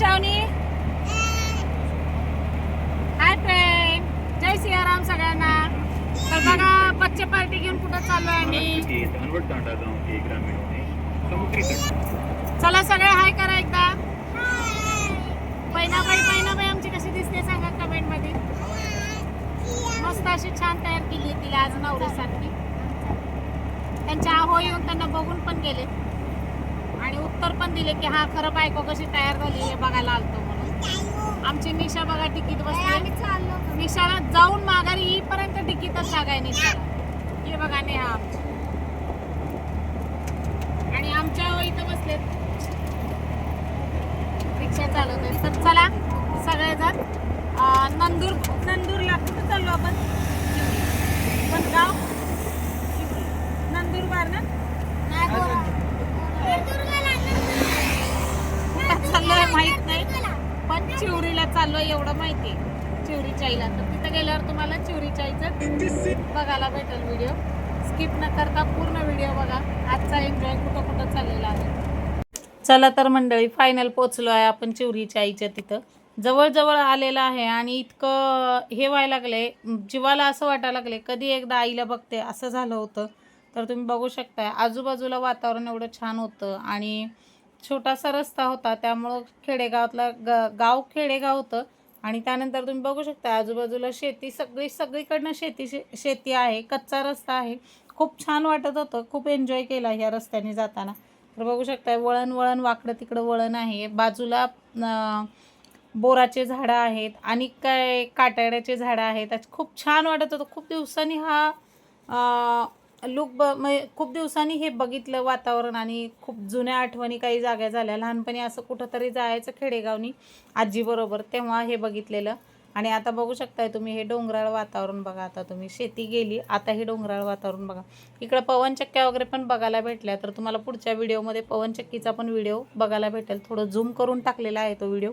Shavani hi friend जय सियाराम सगळ्यांना. तर बघा बच्चे पार्टी घेऊन कुठं चाललोय आम्ही? चला सगळे हाय करा एकदा. पैनाबाई पैनाबाई आमची कशी दिसते सांगा कमेंटमध्ये. मस्त अशी छान तयार केली तिला आज नवरीसाठी त्यांच्या आहो येऊन त्यांना बघून पण गेले. आणि उत्तर पण दिले की हा खरं बायको कशी तयार झाली हे बघायला आलतो म्हणून. आमची निशा बघा तिकीट बसली. निशाला जाऊन माघारी येईपर्यंत तिकीटच लागाय निशाला हे बघा नेहा आमची. आणि आमच्या इथं बसलेत रिक्षा चालवतोय. तर चला सगळेजण. नंदूर नंदूरला कुठं चाललो आपण? पण गाव? नंदुरबार ना कुठं चाललोय माहीत नाही पण चिवरीला चाललोय एवढं माहिती चिवरीच्या आईला तर तिथं गेल्यावर तुम्हाला चिवरीच्या आईचं बघायला भेटेल व्हिडिओ स्किप न करता पूर्ण व्हिडिओ बघा. आजचा एन्जॉय कुठं कुठं चाललेला आहे. चला तर मंडळी फायनल पोचलो आहे आपण चिवरीच्या आईच्या तिथं. जवळजवळ आलेलं आहे आणि इतकं हे व्हायला लागले जीवाला असं वाटायला लागले कधी एकदा आईला बघते असं झालं होतं. तर तुम्ही बघू शकताय आजूबाजूला वातावरण एवढं छान होतं आणि छोटासा रस्ता होता त्यामुळं खेडेगावातला ग गाव खेडेगाव होतं. आणि त्यानंतर तुम्ही बघू शकता आजूबाजूला शेती सगळी सगळीकडनं शेती शे शेती आहे कच्चा रस्ता आहे. खूप छान वाटत होतं खूप एन्जॉय केला ह्या रस्त्याने जाताना. तर बघू शकताय वळण वळण वाकडं तिकडं वळण आहे. बाजूला बोराचे झाडं आहेत आणि काय काटाड्याचे झाडं आहेत. आज खूप छान वाटत होतं. खूप दिवसांनी हा लुक ब म्हणजे खूप दिवसांनी हे बघितलं वातावरण आणि खूप जुन्या आठवणी काही जाग्या झाल्या. लहानपणी असं कुठंतरी जायचं खेडेगावनी आजीबरोबर तेव्हा हे बघितलेलं. आणि आता बघू शकताय तुम्ही हे डोंगराळ वातावरण बघा आता तुम्ही. शेती गेली आता हे डोंगराळ वातावरण बघा. इकडं पवनचक्क्या वगैरे पण बघायला भेटल्या तर तुम्हाला पुढच्या व्हिडिओमध्ये पवनचक्कीचा पण व्हिडिओ बघायला भेटेल. थोडं झूम करून टाकलेला आहे तो व्हिडिओ.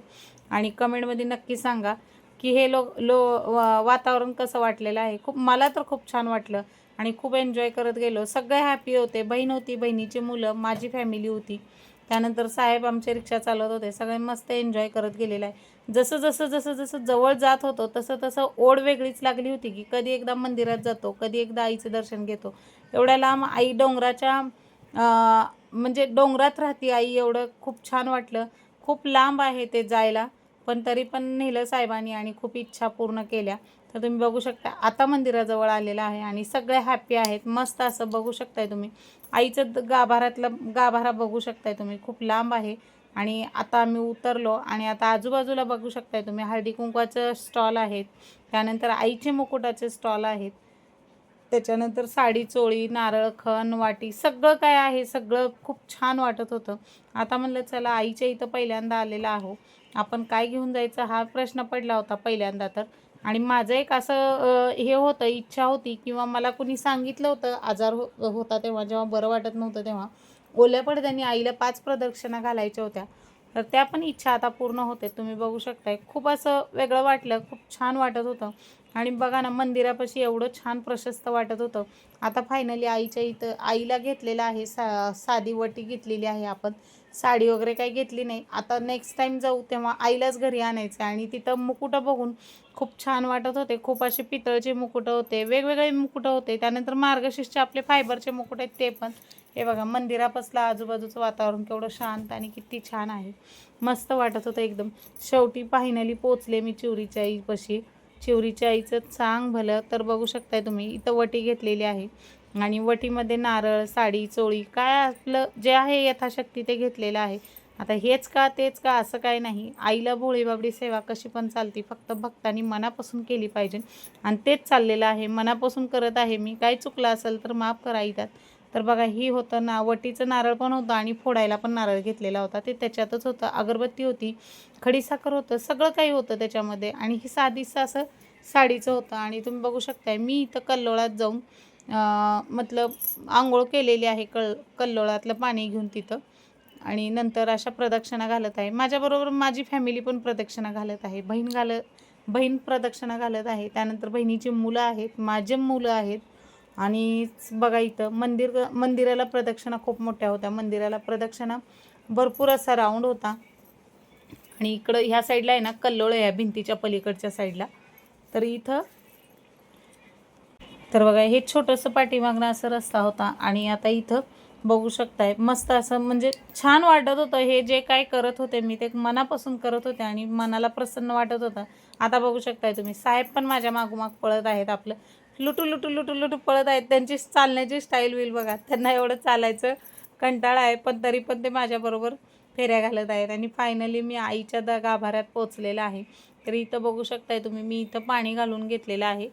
आणि कमेंटमध्ये नक्की सांगा की हे लो लो वा- वातावरण कसं वाटलेलं आहे. खूप मला तर खूप छान वाटलं. आणि खूप एन्जॉय करत गेलो. सगळे हॅपी होते. बहीण होती बहिणीची मुलं माझी फॅमिली होती. त्यानंतर साहेब आमचे रिक्षा चालवत होते. सगळे मस्त एन्जॉय करत गेलेलं आहे. जसं जसं जसं जसं जवळ जात होतो तसं तसं ओढ वेगळीच लागली होती की कधी एकदा मंदिरात जातो कधी एकदा आईचं दर्शन घेतो. एवढ्या लांब आई डोंगराच्या म्हणजे डोंगरात राहते आई एवढं खूप छान वाटलं. खूप लांब आहे ते जायला पण तरी पण नेलं साहेबांनी आणि खूप इच्छा पूर्ण केल्या. तर तुम्ही बघू शकता आता मंदिराजवळ आलेलं आहे आणि सगळे हॅपी आहेत मस्त असं बघू शकताय तुम्ही. आईचं द- गाभाऱ्यातलं गाभारा बघू शकताय तुम्ही खूप लांब आहे. आणि आता आम्ही उतरलो आणि आता आजूबाजूला बघू शकताय तुम्ही हळदी कुंकवाचं स्टॉल आहेत त्यानंतर आईचे मुकुटाचे स्टॉल आहेत. त्याच्यानंतर साडी चोळी नारळ खण वाटी सगळं काय आहे सगळं खूप छान वाटत होतं. आता म्हणलं चला आईच्या इथं पहिल्यांदा आलेला आहो. आपण काय घेऊन जायचं हा प्रश्न पडला होता पहिल्यांदा तर. आणि माझं एक असं हे होतं इच्छा होती किंवा मला कुणी सांगितलं होतं आजार हो होता तेव्हा जेव्हा बरं वाटत नव्हतं तेव्हा ओल्या पडद्याने आईला पाच प्रदक्षिणा घालायच्या होत्या. तर त्या पण इच्छा आता पूर्ण होते. तुम्ही बघू शकताय. खूप असं वेगळं वाटलं खूप छान वाटत होतं. आणि बघा ना मंदिरापाशी एवढं छान प्रशस्त वाटत होतं. आता फायनली आईच्या इथं आईला घेतलेलं आहे सा साधी वटी घेतलेली आहे आपण. साडी वगैरे काही घेतली नाही. आता नेक्स्ट टाईम जाऊ तेव्हा आईलाच घरी आणायचं आहे आणि तिथं मुकुटं बघून खूप छान वाटत होते. खूप असे पितळचे मुकुटं होते वेगवेगळे मुकुटं होते. त्यानंतर मार्गशीर्षचे आपले फायबरचे मुकुट आहेत ते पण. हे बघा मंदिरापासलं आजूबाजूचं वातावरण केवढं शांत आणि किती छान आहे. मस्त वाटत होतं एकदम. शेवटी फायनली पोचले मी चिवरीच्या आईपाशी चिवरीच्या आईचं चांग भलं. तर बघू शकताय तुम्ही इथं वटी घेतलेली आहे. आणि वटीमध्ये नारळ साडी चोळी काय आपलं जे आहे यथाशक्ती ते घेतलेलं आहे. आता हेच का तेच का असं काय नाही. आईला भोळी बाबडी सेवा कशी पण चालती फक्त भक्तांनी मनापासून केली पाहिजे. आणि तेच चाललेलं आहे. मनापासून करत आहे मी. काय चुकलं असेल तर माफ करा त्यात तर बघा ही होतं ना वटीचं नारळ पण होतं आणि फोडायला पण नारळ घेतलेला होता. ते त्याच्यातच होतं. अगरबत्ती होती खडीसाखर होतं सगळं काही होतं त्याच्यामध्ये. आणि ही साधीचं असं साडीचं होतं. आणि तुम्ही बघू शकताय मी इथं कल्लोळात जाऊन मतलब आंघोळ केलेली आहे कल कल्लोळातलं पाणी घेऊन तिथं. आणि नंतर अशा प्रदक्षिणा घालत आहे. माझ्याबरोबर माझी फॅमिली पण प्रदक्षिणा घालत आहे. बहीण घालत बहीण प्रदक्षिणा घालत आहे. त्यानंतर बहिणीची मुलं आहेत. माझे मुलं आहेत. आणि बघा इथं मंदिर मंदिराला प्रदक्षिणा खूप मोठ्या होत्या. मंदिराला प्रदक्षिणा भरपूर असा राऊंड होता. आणि इकडं ह्या साईडला आहे ना कल्लोळ ह्या या भिंतीच्या पलीकडच्या साईडला तर इथं तर बघा हे छोटंसं पाठीमागणं असं रस्ता होता. आणि आता इथं बघू शकताय मस्त असं म्हणजे छान वाटत होतं. हे जे काय करत होते मी ते मनापासून करत होते आणि मनाला प्रसन्न वाटत होतं. आता बघू शकताय तुम्ही साहेब पण माझ्या मागोमाग पळत आहेत आपलं. लुटू लुटू लुटू लुटू पळत आहेत. त्यांची चालण्याची स्टाईल होईल बघा. त्यांना एवढं चालायचं कंटाळा आहे पण तरी पण ते माझ्याबरोबर फेऱ्या घालत आहेत. आणि फायनली मी आईच्या द गाभाऱ्यात पोचलेला आहे. तर इथं बघू शकताय तुम्ही मी इथं पाणी घालून घेतलेलं आहे.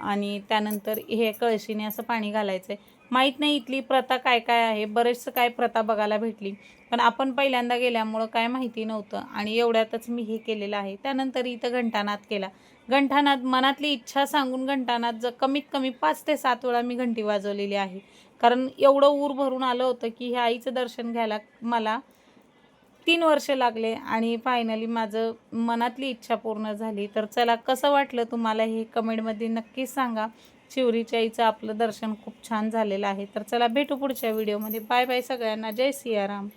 आणि त्यानंतर हे कळशीने असं पाणी घालायचं आहे माहीत नाही इथली प्रथा काय काय आहे. बरेचसं काय प्रथा बघायला भेटली. पण आपण पहिल्यांदा गेल्यामुळं काय माहिती नव्हतं. आणि एवढ्यातच मी हे केलेलं आहे. त्यानंतर इथं घंटानाद केला. घंटानाद मनातली इच्छा सांगून घंटानाद ज कमीत कमी पाच ते सात वेळा मी घंटी वाजवलेली आहे. कारण एवढं ऊर भरून आलं होतं की ह्या आईचं दर्शन घ्यायला मला तीन वर्ष लागले आणि फायनली माझं मनातली इच्छा पूर्ण झाली. तर चला कसं वाटलं तुम्हाला हे कमेंटमध्ये नक्कीच सांगा. शिवरीच्या आईचं आपलं दर्शन खूप छान झालेलं आहे. तर चला भेटू पुढच्या व्हिडिओमध्ये बाय बाय सगळ्यांना. जय सियाराम.